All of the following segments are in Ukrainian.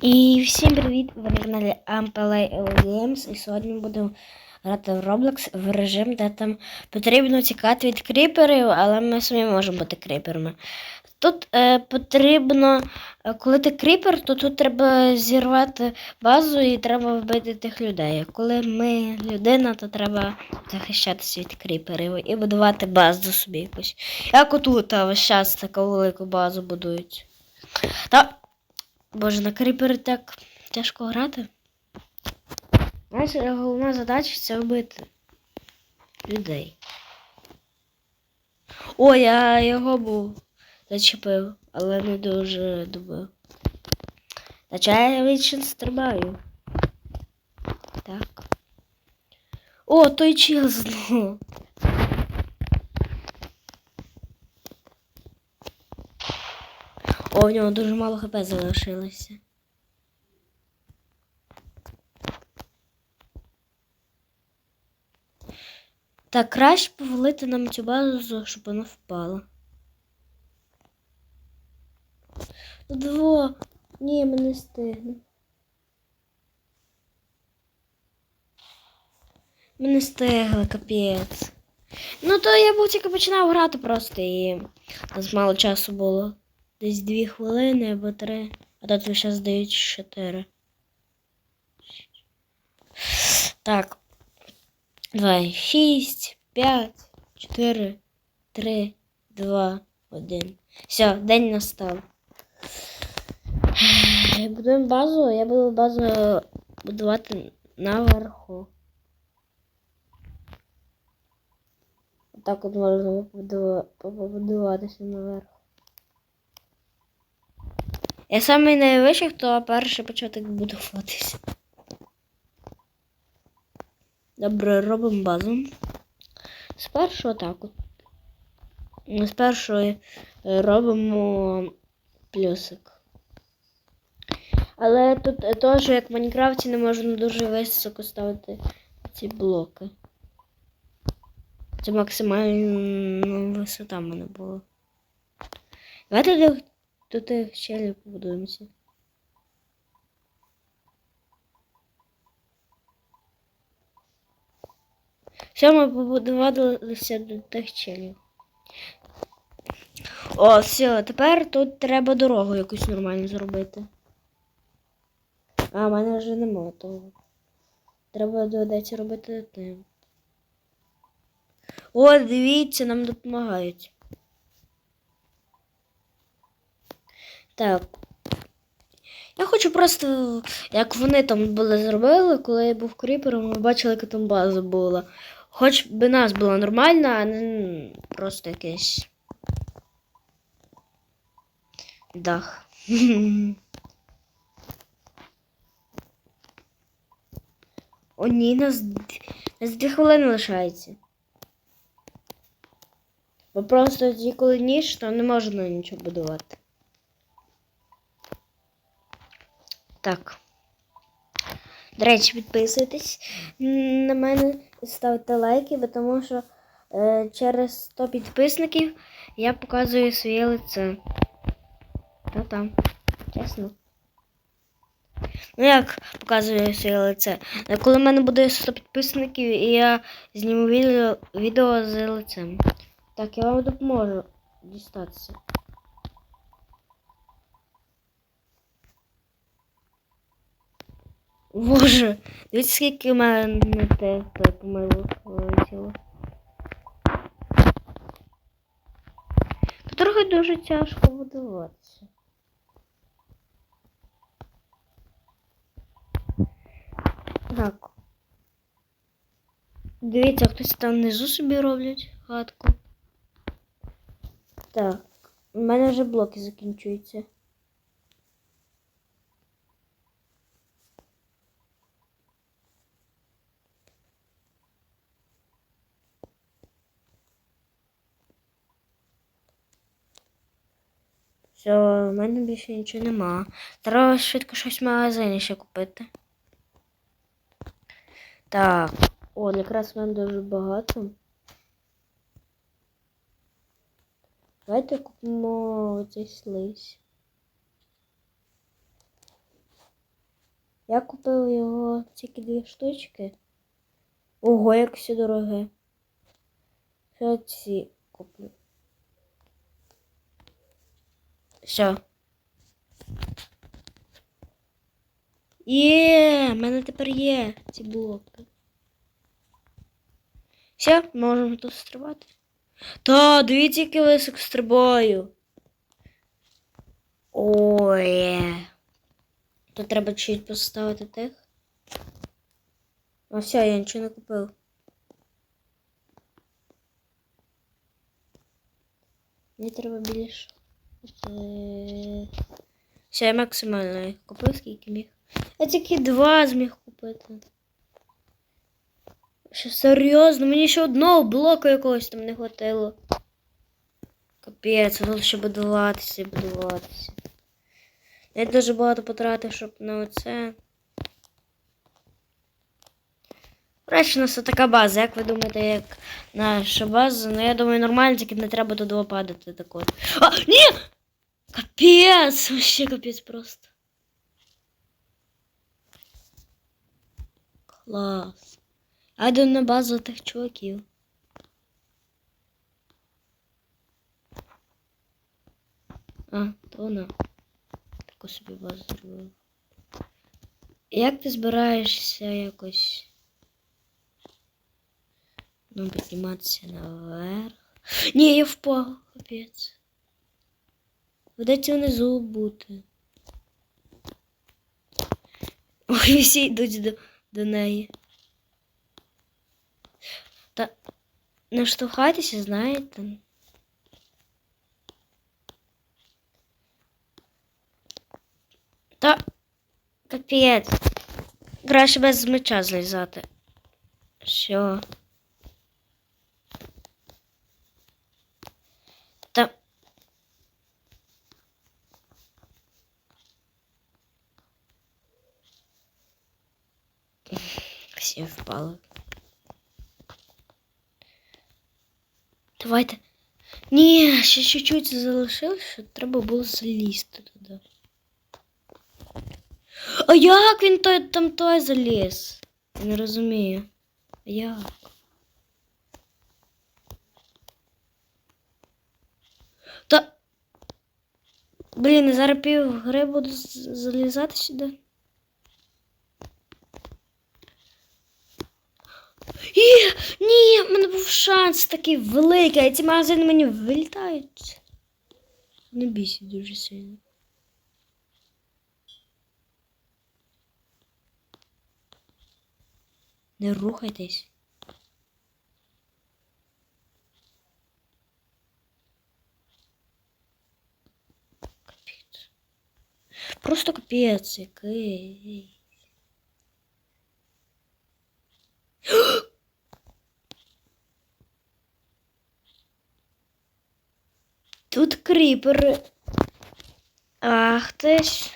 І всім привіт! Ви на каналі Amplay Games. І сьогодні ми будемо грати в Roblox в режим, де там потрібно тікати від кріперів, але ми самі можемо бути кріперами. Тут е, потрібно, е, коли ти кріпер, то тут треба зірвати базу і треба вбити тих людей. Коли ми людина, то треба захищатися від кріперів і будувати базу собі якусь. Як отут а, весь час таку велику базу будують. Та Боже, на кріпері так тяжко грати. Знаєш, головна задача це вбити людей. Ой, я його був зачепив, але не дуже добив. Наче я вічно стрибаю. Так. О, той чел знову. О, в нього дуже мало хп залишилося. Так, краще повалити нам цю базу, щоб вона впала. Дво. Ні, ми не стигнемо. Ми не стигли, капець. Ну, то я був тільки починав грати просто і у нас мало часу було. Десь дві хвилини або три. А тут зараз дають чотири. Так. Давай. Шість, п'ять, чотири, три, два, один. Все, день настав. Будуємо базу, я буду базу будувати наверху. Так от можна побудуватися наверх. Я самий найвищий, хто перший почав так будуватися. Добре, робимо базу. Спершу отак от. Спершу е, робимо плюсик. Але тут е, теж, як в Майнкрафті, не можна дуже високо ставити ці блоки. Це максимальна висота в мене була. Давайте до тих щелів побудуємося. Все, ми побудувалися до тих челів. О, все, тепер тут треба дорогу якусь нормальну зробити. А, в мене вже нема того. Треба доведеться робити тим. О, дивіться, нам допомагають. Так. Я хочу просто, як вони там були зробили, коли я був кріпером, ми бачили, яка там база була. Хоч би нас була нормальна, а не просто якийсь дах. О, ні, нас, нас дві хвилини лишається. Бо просто коли ніж, то не можна нічого будувати. Так. До речі, підписуйтесь на мене, ставте лайки, бо тому що е, через 100 підписників я показую своє лице. Та там, чесно. Ну як показую своє лице? Е, Коли в мене буде 100 підписників, і я зніму відео, відео з лицем. Так, я вам допоможу дістатися. Боже, дивіться, скільки в мене те помило вилетіло. Тут трохи дуже тяжко будуватися. Так. Дивіться, хтось там внизу собі роблять хатку. Так, у мене вже блоки закінчуються. Все, в мене більше нічого нема. Треба швидко щось в магазині ще купити. Так, о, якраз в мене дуже багато. Давайте купимо цей слизь. Я купив його тільки дві штучки. Ого, як все дороге. Що ці куплю? Все. Є, в мене тепер є ці блоки. Все, можемо тут стрибати. Та, дивіться, який висок стрибаю. Ой. Тут треба чуть поставити тих. А все, я нічого не купив. Мені треба більше. Все, я максимально їх купив, скільки міг. Я тільки два зміг купити. Що серйозно, мені ще одного блоку якогось там не хватило. Капець, тут ще будуватися і будуватися. Я дуже багато потратив, щоб на оце. Речі, у нас така база. Як ви думаєте, як наша база? Ну я думаю, нормально, тільки не треба два падати так от. А, ні! Капець! Вообще капець просто. Клас. Я йду на базу тих чуваків. А, то вона. Таку собі базу зробила. Як ти збираєшся якось? Ну, підніматися наверх. Ні, я впав, капець. Ведеться внизу бути. Ой, всі йдуть до, до неї. Та не знаєте. Та капець. Краще без меча злізати. Що? Та. Всі. Давайте. Ні, ще чуть-чуть залишилось, що треба було залізти туди. А як він той, там той заліз? Я не розумію. А Як? Та. Блін, зараз пів гри буду залізати сюди. І, ні, в мене був шанс такий великий, а ці магазини мені вилітають. Не бійся дуже сильно. Не рухайтесь. Капець. Просто капець який. Тут кріпери. Ах ти ж.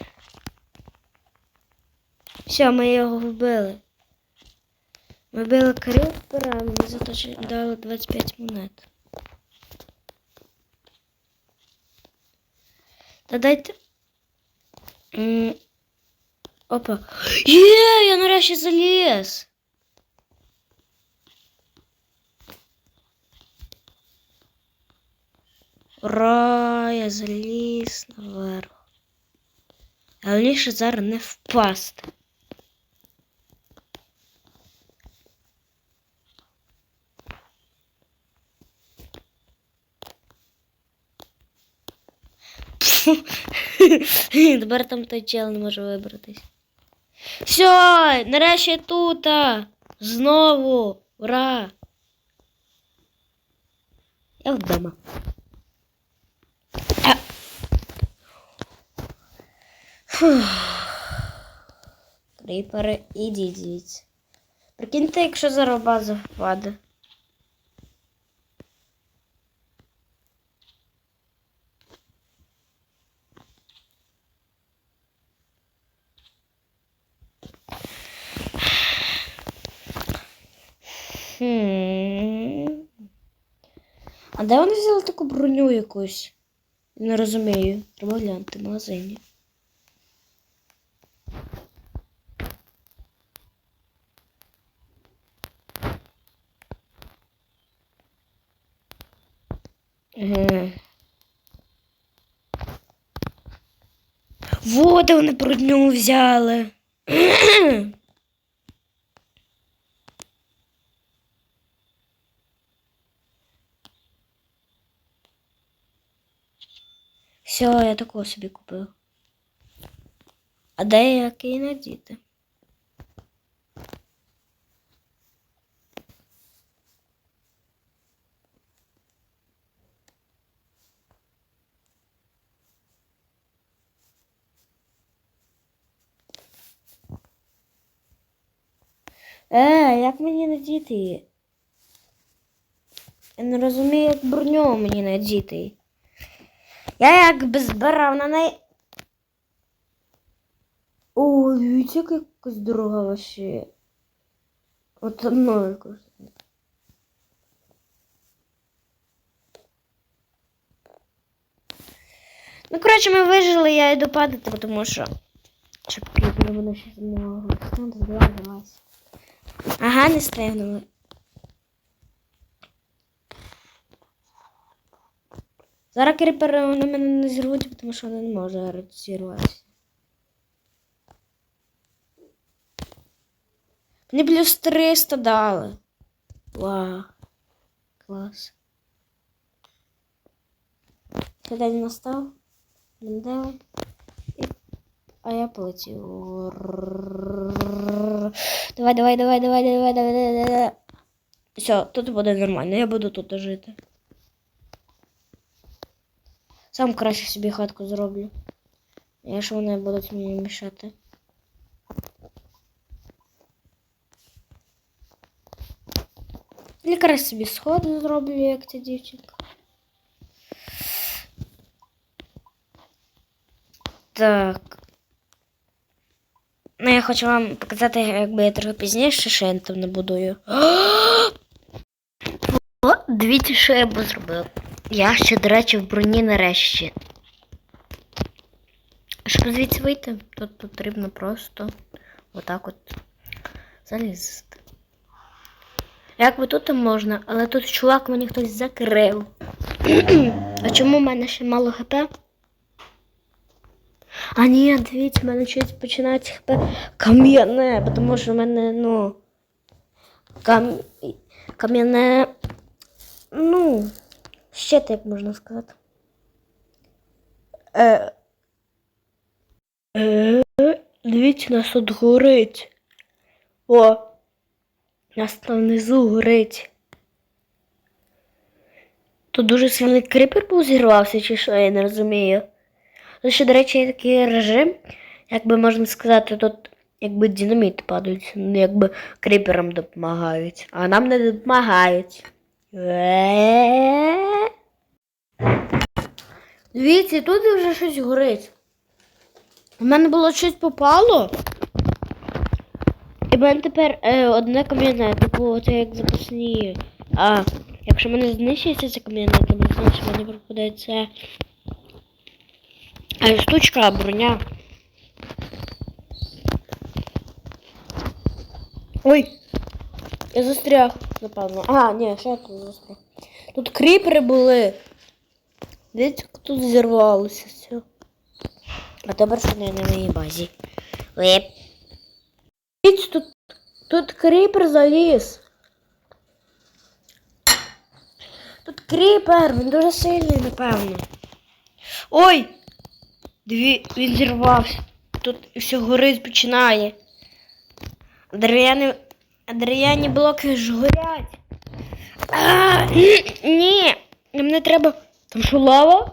Все, ми його вбили. Ми били кріпера, а мені ще дали 25 монет. Та дайте. Опа. Є, я нарешті заліз. Ура, я заліз наверх. Головніше зараз не впасти. Тепер там той чел не може вибратись. Все, нарешті тут. Знову. Ура! Я вдома. Фух. Кріпери, ідіть звідси. Прикиньте, якщо зараз база впаде. Хм. А де вони взяли таку броню якусь? Не розумію. Треба глянути в магазині. Вот вони броню взяли. Все, я такого собі купив. А де який надіти? Е, як мені надіти? її? Я не розумію, як броню мені надіти. Я якби збирав на неї. О, дивіться, яка якась дорога вообще. От ну якось. Ну, коротше, ми вижили, я йду падати, тому що. Щоб не буде ще знову. Стану, давай, давай. Ага, не стигнули. Зараз кріпери вони мене не зірвуть, тому що вони не може зірватися. Мені плюс 300 дали. Вау. Клас. Це день настав. І... А я полетів. Давай, давай, давай, давай, давай, давай, давай, давай. Все, тут буде нормально, я буду тут жити. Сам краще собі хатку зроблю. Якщо вони будуть мені мішати. Якраз собі сходи зроблю, як ця дівчинка. Так. Ну, я хочу вам показати, якби я трохи пізніше, що я там набудую. О, дивіться, що я б зробив. Я ще, до речі, в броні нарешті. Щоб звідси вийти, тут потрібно просто отак от залізти. Якби тут можна, але тут чувак мені хтось закрив. а чому в мене ще мало хп? А ні, дивіться, в мене щось починається хп кам'яне, тому що в мене, ну. Кам... Кам'яне. Ну. Ще так можна сказати. Е... Е... Дивіться, нас тут горить. О! Нас там внизу горить. Тут дуже сильний крипер був зірвався, чи що, я не розумію. Тут ще, до речі, є такий режим, як би можна сказати, тут якби динаміт падають, ну якби криперам допомагають, а нам не допомагають. Дивіться, тут вже щось горить. У мене було щось попало. І в мене тепер е, одне кам'яне, типу це як запасні. А якщо мене знищується це кам'яне, то що мені пропадається е, штучка, броня. Ой! Я застряг, напевно. А, ні, що я тут застряг. Тут кріпери були. Дивіться, тут зірвалося все. А тепер що не на моїй базі. Лип. Дивіться, тут, тут кріпер заліз. Тут кріпер, він дуже сильний, напевно. Ой! Дві, він зірвався. Тут все горить починає. Дерев'яні, дерев'яні блоки ж горять. Ні, не треба. Там що лава?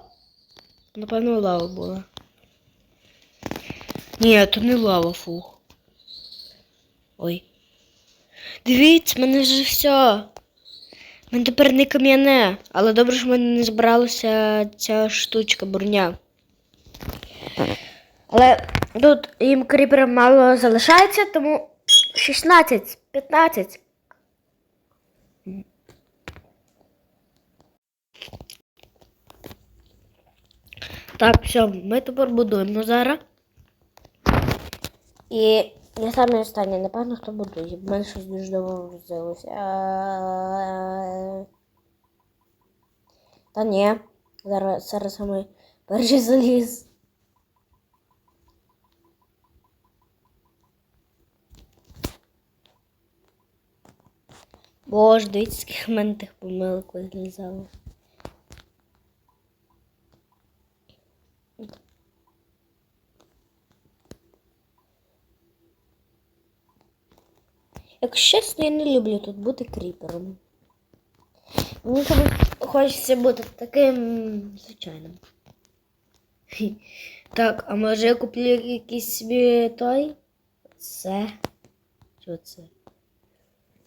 Напевно, лава була. Ні, то не лава, фух. Ой. Дивіться, в мене вже все. Мене тепер не кам'яне, але добре, що в мене не збиралася ця штучка броня. Але тут їм кріперам мало залишається, тому 16, 15. Так, все, ми тепер будуємо зараз. І я саме останнє, напевно, хто будує. В мене щось дуже довго взялося. Та ні. Зараз, зараз ми перший заліз. Боже, дивіться, скільки в мене тих помилок злізало. Якщо чесно, я не люблю тут бути кріпером. Мені хочеться бути таким звичайним. Так, а може я куплю якийсь собі той? Це. Що це?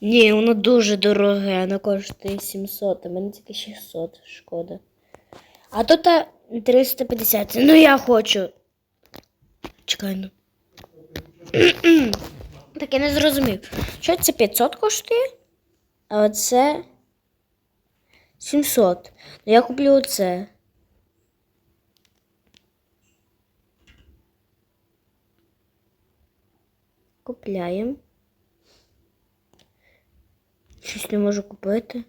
Ні, воно дуже дороге, воно коштує 700, а мене тільки 600, шкода. А тут а, 350. Ну я хочу. Чекай ну. Так я не зрозумів. Що це 500 коштує? А оце 700. Ну я куплю оце. Купляємо. Щось не можу купити.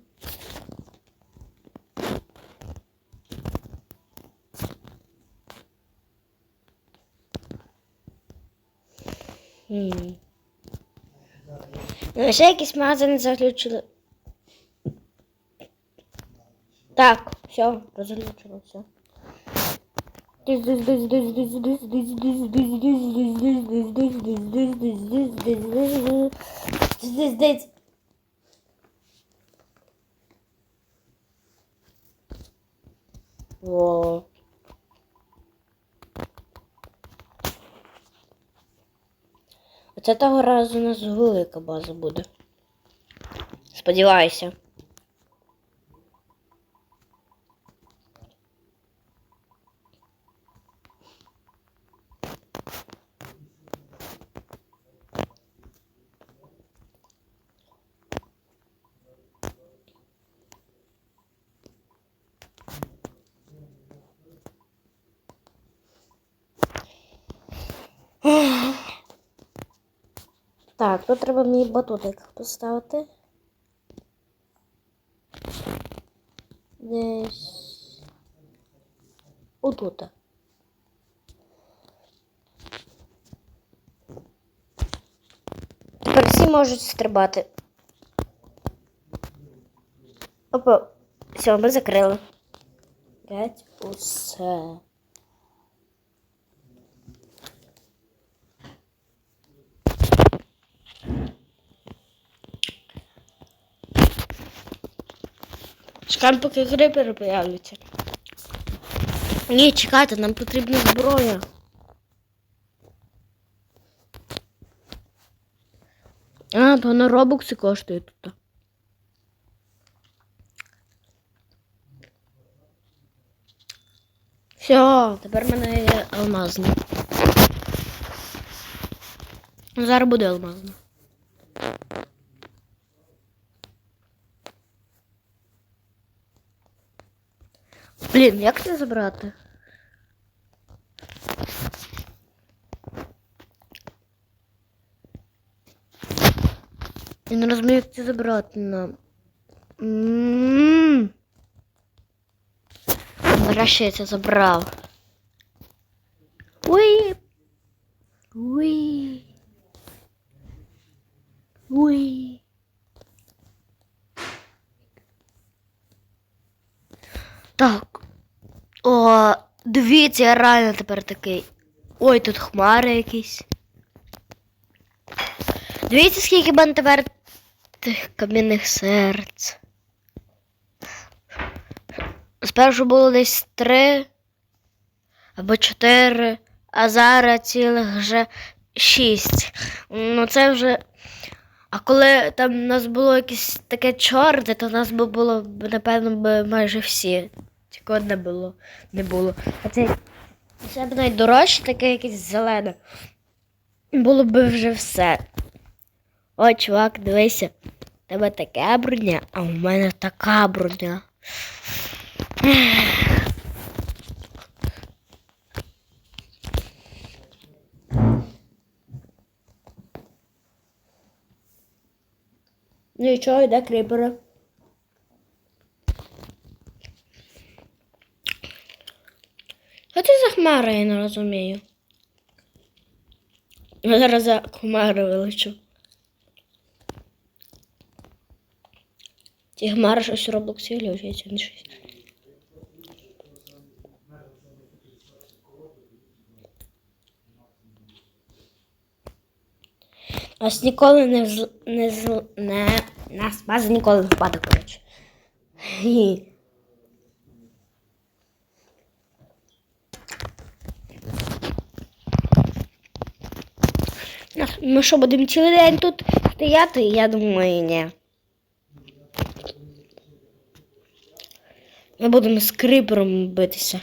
Ну, ще якийсь магазин заключили. Так, все, розглючило все. О. Оце того разу у нас велика база буде. Сподіваюся. Так, тут треба мені батутик поставити. Десь. Отут. Тепер всі можуть стрибати. Опа, все, ми закрили. Геть усе. Чекаємо, поки грипери появляться. Ні, чекайте, нам потрібна зброя. А, то на робокси коштує тут. Все, тепер в мене є алмазний. Зараз буде алмазний. Блін, як це забрати? Я не розумію, як це забрати нам. М. Нарешті я це забрав. Уй. Уй. Уй. Так. О, дивіться, я реально тепер такий. Ой, тут хмари якісь. Дивіться, скільки мене тепер тих кам'яних серць. Спершу було десь три або чотири, а зараз цілих вже шість. Ну це вже. А коли там у нас було якесь таке чорне, то у нас було напевно, би майже всі. Одне було, не було. А це, це б найдорожче, таке якесь зелене. Було б вже все. О, чувак, дивися. У тебе таке броня, а у мене така броня. Ну і чого, йде кріпера? Хмара, я не розумію. Я зараз за хмари вилечу. Ті хмари щось Роблоксі лежать, не щось. Нас ніколи не вз... не з... не... Нас база ніколи не впаде, коротше. Хі. Ах, Ми що, будемо цілий день тут стояти? Я думаю, ні. Ми будемо з крипером битися.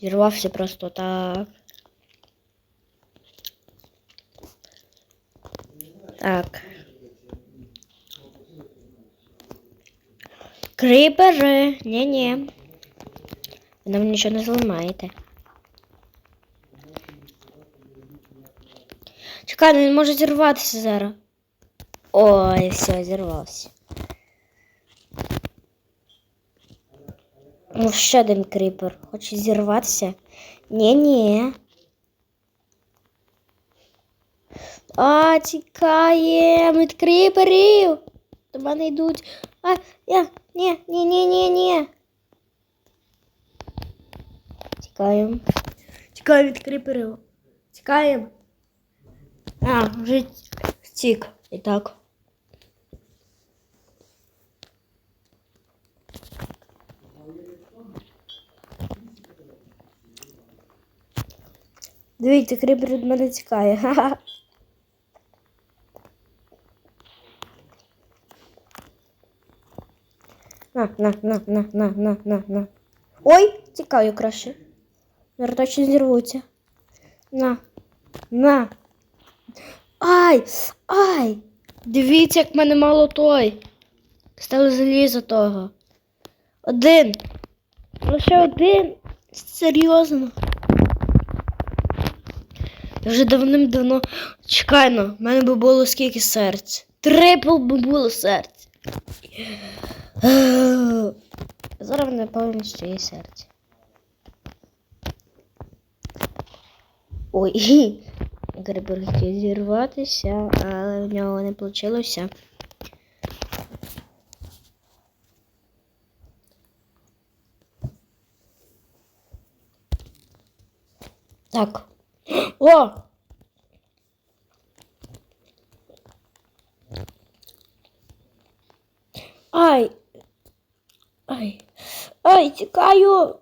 Зірвався просто так. Крипери. Ні-ні. Ви нам нічого не зламаєте. Чекай, ну він може зірватися зараз. Ой, все, зірвався. Ну, ще один кріпер. Хоче зірватися? Ні-ні. А, тікаємо від кріперів. До мене йдуть. А, я, ні, ні, ні, ні, ні. Тікаємо. Тікаємо від кріперів. Тікаємо. А, вже втік. І так. Дивіться, кріпер від мене тікає. Ха-ха. На, на, на, на, на, на, на, на. Ой, тікаю краще. Точно зірвуться. На. На. Ай! Ай! Дивіться, як в мене мало той. Стало залізо того. Один. Лише один. Серйозно. Я вже давним-давно чекай ну, в мене би було скільки серць. Трипл би було серць. Зараз мене повністю є серце. Ой, Грибер хотів зірватися, але в нього не вийшло. Так. О! Ай! Ай! Ай, тікаю!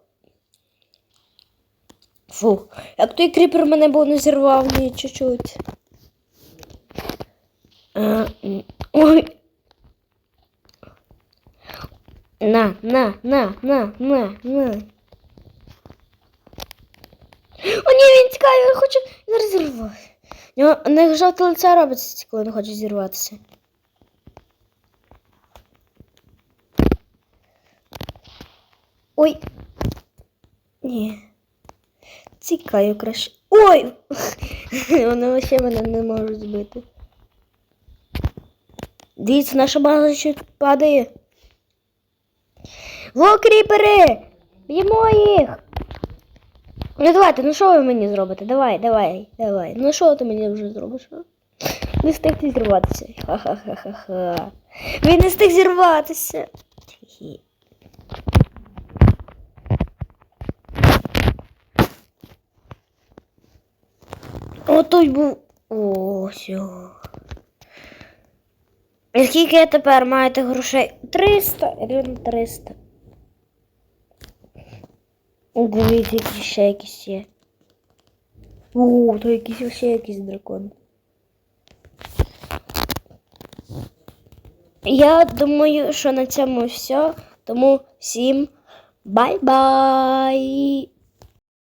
Фу, як той кріпер мене був не зірвав ні чуть-чуть. Ой. На, на, на, на, на, на. О, ні, він тікає, він хоче зараз зірвати. У нього не жовте лице робиться, коли не хоче зірватися. Ой. Ні. Тікаю краще. Ой! Вони ще мене не можуть збити. Дивіться, наша база ще падає. Во, кріпери! Б'ємо їх! Ну давайте, ну що ви мені зробите? Давай, давай, давай. Ну що ти мені вже зробиш? Не встиг зірватися. Ха-ха-ха-ха-ха. Він не встиг зірватися. Отой був. О, сьо. І скільки я тепер маєте грошей? 300, рівно 300. Дивіться, які ще якісь є. О, то якийсь ще якийсь дракон. Я думаю, що на цьому все. Тому всім бай-бай!